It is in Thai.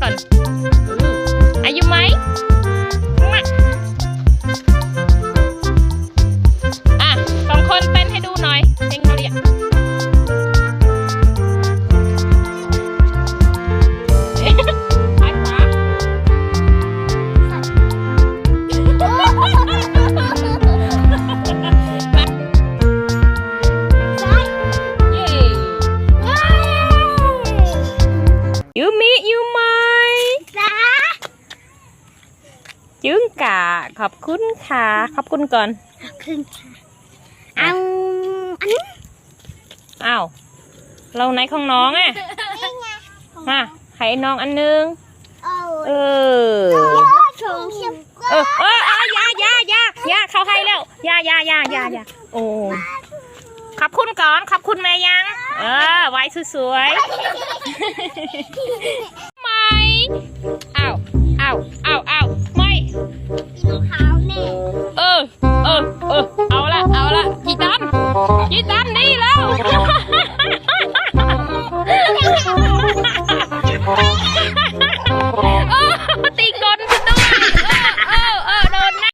ก่อนอายุไหมอะสองคนเต้นให้ดูหน่อยเพลงเขาเรียกยูมิยูม จึงกะขอบคุณค่ะ ขอบคุณก่อนครึ่งค่ะเอาอันนี้อ้าวเราไหนของน้องอะมาให้น้องอันนึงเอาเออชงชิมเออเออเออยายายายาเขาให้แล้วยายายายายาโอ้ขอบคุณก่อนขอบคุณแม่ยัง เออไว้สวยๆไหม คิดตามนี่แล้ว